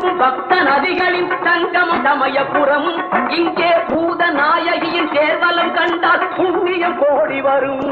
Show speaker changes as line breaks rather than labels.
பொங்கித் பக்த நதிகளின் தங்கம் சமயபுரம் இங்கே பூத நாயகியின் சேர்வலம் கண்டால் புண்ணியம் கோடி வரும்.